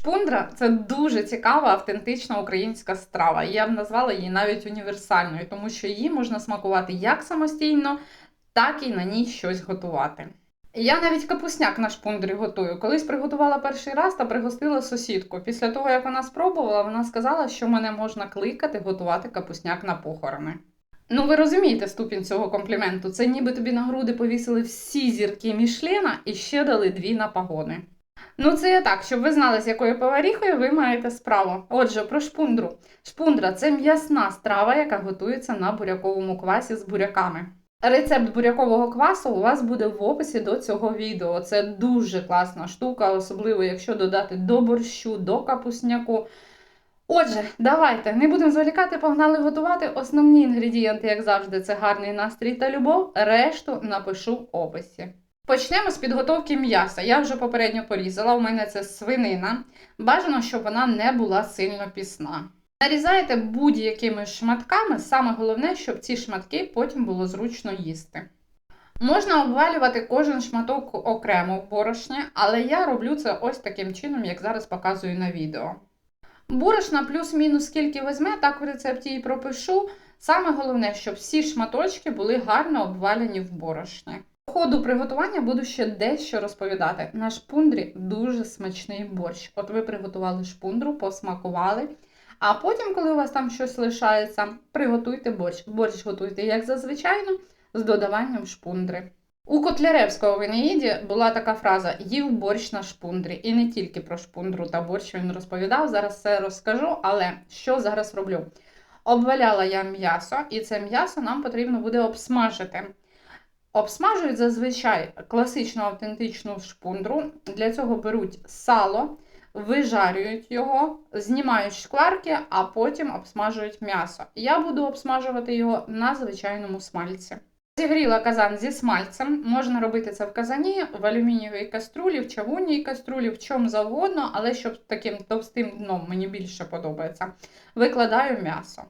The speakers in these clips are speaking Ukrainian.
Шпундра це дуже цікава, автентична українська страва. Я б назвала її навіть універсальною, тому що її можна смакувати як самостійно, так і на ній щось готувати. Я навіть капусняк на шпундрі готую. Колись приготувала перший раз та пригостила сусідку. Після того, як вона спробувала, вона сказала, що мене можна кликати готувати капусняк на похорони. Ну, ви розумієте ступінь цього компліменту. Це ніби тобі на груди повісили всі зірки Мішлена і ще дали дві на пагони. Ну, це я так, щоб ви знали, з якою поваріхою ви маєте справу. Отже, про шпундру. Шпундра це м'ясна страва, яка готується на буряковому квасі з буряками. Рецепт бурякового квасу у вас буде в описі до цього відео. Це дуже класна штука, особливо якщо додати до борщу, до капусняку. Отже, давайте не будемо зволікати, погнали готувати. Основні інгредієнти, як завжди, це гарний настрій та любов. Решту напишу в описі. Почнемо з підготовки м'яса. Я вже попередньо порізала, у мене це свинина. Бажано, щоб вона не була сильно пісна. Нарізаєте будь-якими шматками, саме головне, щоб ці шматки потім було зручно їсти. Можна обвалювати кожен шматок окремо в борошні, але я роблю це ось таким чином, як зараз показую на відео. Борошна плюс-мінус скільки візьме, так в рецепті і пропишу. Саме головне, щоб всі шматочки були гарно обвалені в борошні. Ходу приготування буду ще дещо розповідати. На шпундрі дуже смачний борщ. От ви приготували шпундру, посмакували. А потім, коли у вас там щось лишається, приготуйте борщ. Борщ готуйте, як зазвичай, з додаванням шпундри. У Котляревського в Енеїді була така фраза їв борщ на шпундрі. І не тільки про шпундру та борщ він розповідав. Зараз все розкажу, але що зараз роблю? Обваляла я м'ясо, і це м'ясо нам потрібно буде обсмажити. Обсмажують зазвичай класичну автентичну шпундру. Для цього беруть сало, вижарюють його, знімають шкварки, а потім обсмажують м'ясо. Я буду обсмажувати його на звичайному смальці. Зігріла казан зі смальцем. Можна робити це в казані, в алюмінієвій каструлі, в чавунній каструлі, в чому завгодно, але щоб таким товстим дном мені більше подобається. Викладаю м'ясо.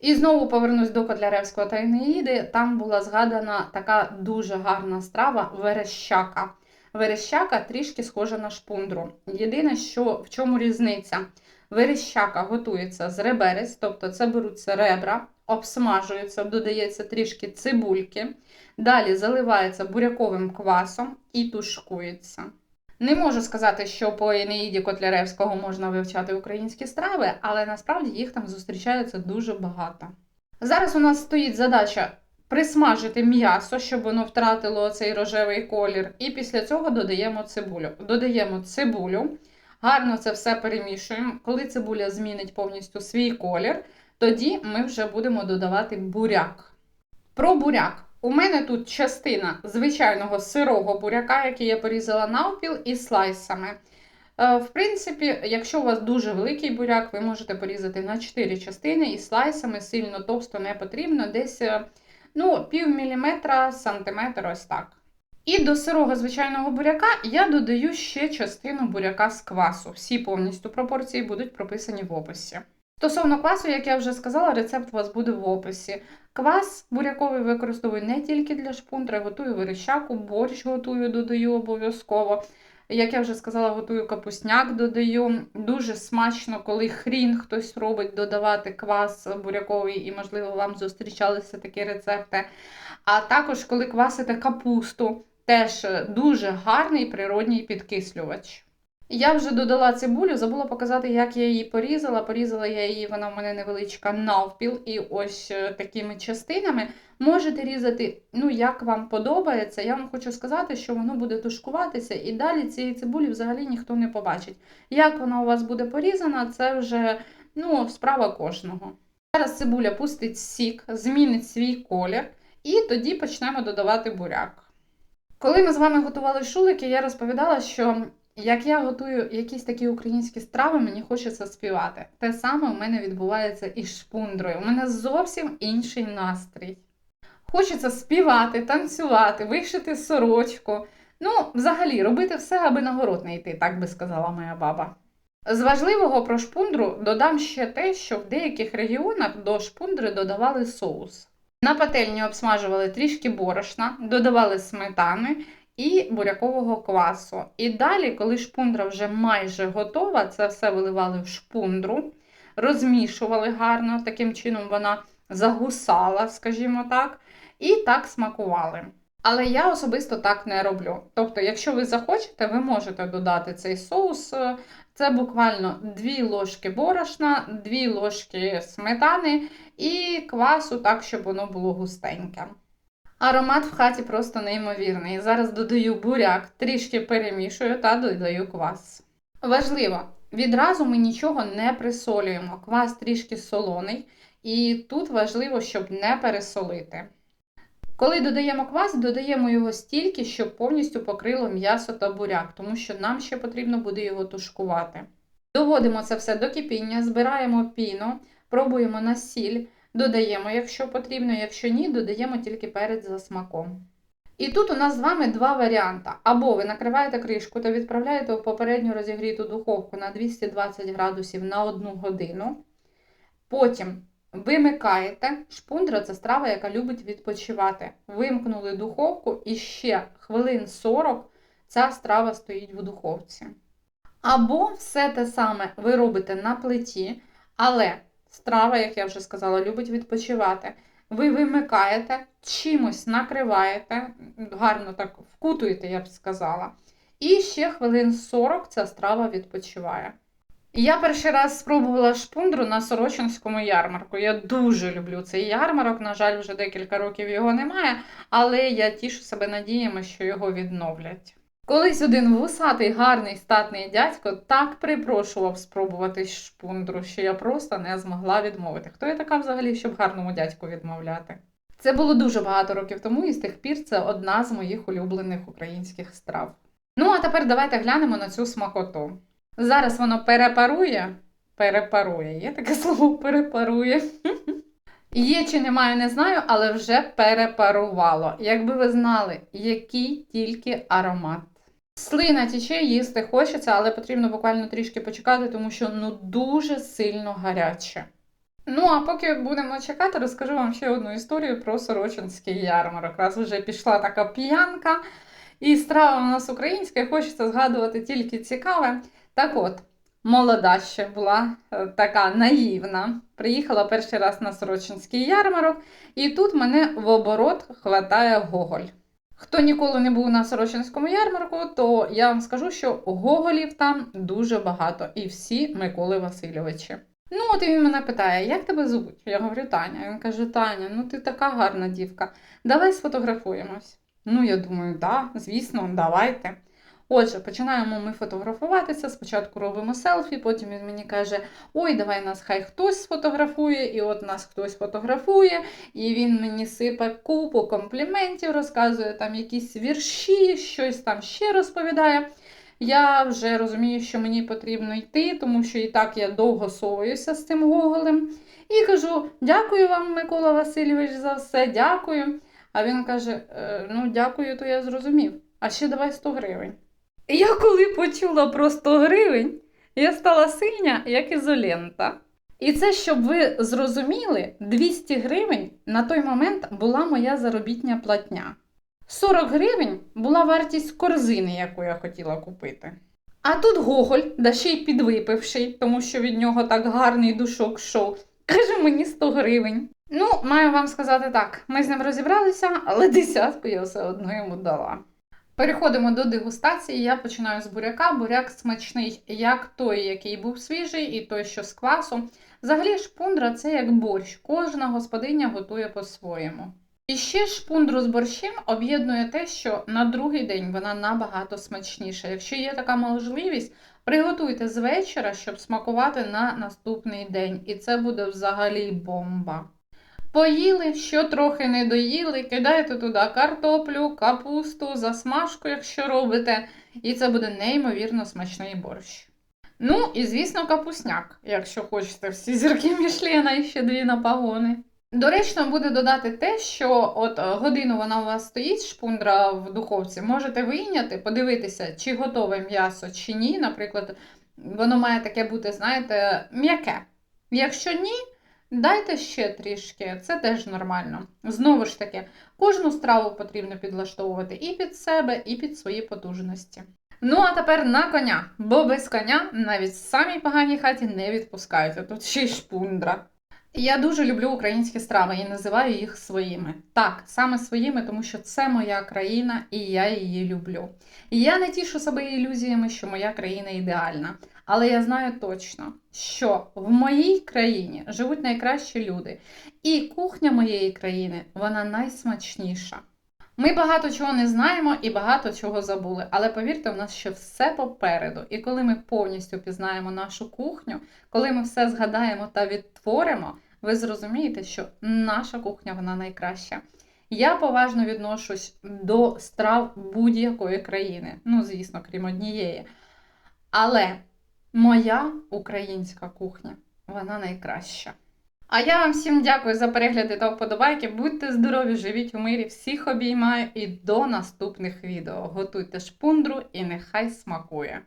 І знову повернусь до Котляревського та Енеїди. Там була згадана така дуже гарна страва верещака. Верещака трішки схожа на шпундру. Єдине, що в чому різниця? Верещака готується з реберець, тобто це беруться ребра, обсмажуються, додається трішки цибульки, далі заливається буряковим квасом і тушкується. Не можу сказати, що по Енеїді Котляревського можна вивчати українські страви, але насправді їх там зустрічається дуже багато. Зараз у нас стоїть задача присмажити м'ясо, щоб воно втратило цей рожевий колір, і після цього додаємо цибулю. Додаємо цибулю, гарно це все перемішуємо. Коли цибуля змінить повністю свій колір, тоді ми вже будемо додавати буряк. Про буряк. У мене тут частина звичайного сирого буряка, який я порізала навпіл із слайсами. Е, В принципі, якщо у вас дуже великий буряк, ви можете порізати на 4 частини і слайсами сильно товсто не потрібно, десь е, ну, пів міліметра, сантиметр, ось так. І до сирого звичайного буряка я додаю ще частину буряка з квасу. Всі повністю пропорції будуть прописані в описі. Стосовно квасу, як я вже сказала, рецепт у вас буде в описі. Квас буряковий використовую не тільки для шпунтри, готую верещаку, борщ готую, додаю обов'язково. Як я вже сказала, готую капусняк, додаю. Дуже смачно, коли хрін хтось робить, додавати квас буряковий, і, можливо, вам зустрічалися такі рецепти. А також, коли квасите капусту, теж дуже гарний природній підкислювач. Я вже додала цибулю, забула показати, як я її порізала. Порізала я її, вона в мене невеличка навпіл, і ось е, такими частинами. Можете різати, ну, як вам подобається. Я вам хочу сказати, що воно буде тушкуватися, і далі цієї цибулі взагалі ніхто не побачить. Як вона у вас буде порізана, це вже ну, справа кожного. Зараз цибуля пустить сік, змінить свій колір, і тоді почнемо додавати буряк. Коли ми з вами готували шулики, я розповідала, що як я готую якісь такі українські страви, мені хочеться співати. Те саме у мене відбувається із шпундрою. У мене зовсім інший настрій. Хочеться співати, танцювати, вишити сорочку. Ну, взагалі, робити все, аби на город не йти, так би сказала моя баба. З важливого про шпундру додам ще те, що в деяких регіонах до шпундри додавали соус. На пательні обсмажували трішки борошна, додавали сметани і бурякового квасу. І далі, коли шпундра вже майже готова, це все виливали в шпундру, розмішували гарно, таким чином вона загусала, скажімо так, і так смакували. Але я особисто так не роблю. Тобто, якщо ви захочете, ви можете додати цей соус. Це буквально 2 ложки борошна, 2 ложки сметани і квасу, так, щоб воно було густеньке. Аромат в хаті просто неймовірний. Зараз додаю буряк, трішки перемішую та додаю квас. Важливо, відразу ми нічого не присолюємо. Квас трішки солоний, і тут важливо, щоб не пересолити. Коли додаємо квас, додаємо його стільки, щоб повністю покрило м'ясо та буряк, тому що нам ще потрібно буде його тушкувати. Доводимо це все до кипіння, збираємо піну, пробуємо на сіль, додаємо, якщо потрібно, якщо ні, додаємо тільки перець за смаком. І тут у нас з вами два варіанти. Або ви накриваєте кришку та відправляєте в попередньо розігріту духовку на 220 градусів на 1 годину. Потім Вимикаєте. Шпундра це страва, яка любить відпочивати. Вимкнули духовку і ще хвилин 40 ця страва стоїть в духовці. Або все те саме ви робите на плиті, але страва, як я вже сказала, любить відпочивати. Ви вимикаєте, чимось накриваєте, гарно так вкутуєте, я б сказала. І ще хвилин 40 ця страва відпочиває. Я перший раз спробувала шпундру на Сорочинському ярмарку. Я дуже люблю цей ярмарок. На жаль, вже декілька років його немає, але я тішу себе надіями, що його відновлять. Колись один вусатий, гарний статний дядько так припрошував спробувати шпундру, що я просто не змогла відмовити. Хто я така взагалі, щоб гарному дядьку відмовляти? Це було дуже багато років тому, і з тих пір це одна з моїх улюблених українських страв. Ну, а тепер давайте глянемо на цю смакоту. Зараз воно перепарує. Перепарує. Є таке слово перепарує. Є чи немає, не знаю, але вже перепарувало. Якби ви знали, який тільки аромат. Слина тіче, їсти хочеться, але потрібно буквально трішки почекати, тому що ну дуже сильно гаряче. Ну, а поки будемо чекати, розкажу вам ще одну історію про Сорочинський ярмарок. Раз вже пішла така п'янка, і страва у нас українська, і хочеться згадувати тільки цікаве. Так от, молода ще була е, така наївна. Приїхала перший раз на Сорочинський ярмарок, і тут мене в оборот хватає Гоголь. Хто ніколи не був на Сорочинському ярмарку, то я вам скажу, що Гоголів там дуже багато, і всі Миколи Васильовичі. Ну, от він мене питає, як тебе звуть? Я говорю, Таня. Він каже, Таня, ну ти така гарна дівка, давай сфотографуємось. Ну, я думаю, да, звісно, давайте. Отже, починаємо ми фотографуватися. Спочатку робимо селфі, потім він мені каже: Ой, давай нас хай хтось сфотографує, і от нас хтось фотографує, і він мені сипе купу компліментів, розказує там якісь вірші, щось там ще розповідає. Я вже розумію, що мені потрібно йти, тому що і так я довго совуюся з цим гоголем. І кажу: дякую вам, Микола Васильович, за все, дякую. А він каже: «Е, ну, дякую, то я зрозумів. А ще давай 100 гривень. Я коли почула про 100 гривень, я стала синя, як ізолента. І це, щоб ви зрозуміли, 200 гривень на той момент була моя заробітня платня. 40 гривень була вартість корзини, яку я хотіла купити. А тут Гоголь, да ще й підвипивший, тому що від нього так гарний душок йшов, каже мені 100 гривень. Ну, маю вам сказати так, ми з ним розібралися, але десятку я все одно йому дала. Переходимо до дегустації. Я починаю з буряка. Буряк смачний, як той, який був свіжий, і той, що з квасу. Взагалі, шпундра це як борщ. Кожна господиня готує по-своєму. І ще шпундру з борщем об'єднує те, що на другий день вона набагато смачніша. Якщо є така можливість, приготуйте з вечора, щоб смакувати на наступний день. І це буде взагалі бомба. Поїли, що трохи не доїли, кидайте туди картоплю, капусту, засмажку, якщо робите, і це буде неймовірно смачний борщ. Ну, і, звісно, капусняк, якщо хочете всі зірки Мішлена і ще дві на пагони. Доречно буде додати те, що от годину вона у вас стоїть, шпундра в духовці, можете вийняти, подивитися, чи готове м'ясо, чи ні. Наприклад, воно має таке бути, знаєте, м'яке. Якщо ні, Дайте ще трішки, це теж нормально. Знову ж таки, кожну страву потрібно підлаштовувати і під себе, і під свої потужності. Ну а тепер на коня, бо без коня навіть в самій поганій хаті не відпускають, а тут ще й шпундра. Я дуже люблю українські страви і називаю їх своїми. Так, саме своїми, тому що це моя країна і я її люблю. Я не тішу себе ілюзіями, що моя країна ідеальна. Але я знаю точно, що в моїй країні живуть найкращі люди, і кухня моєї країни вона найсмачніша. Ми багато чого не знаємо і багато чого забули, але повірте, у нас ще все попереду. І коли ми повністю пізнаємо нашу кухню, коли ми все згадаємо та відтворимо, ви зрозумієте, що наша кухня вона найкраща. Я поважно відношусь до страв будь-якої країни, ну, звісно, крім однієї. Але моя українська кухня, вона найкраща. А я вам всім дякую за перегляди та вподобайки. Будьте здорові, живіть у мирі, всіх обіймаю і до наступних відео. Готуйте шпундру і нехай смакує!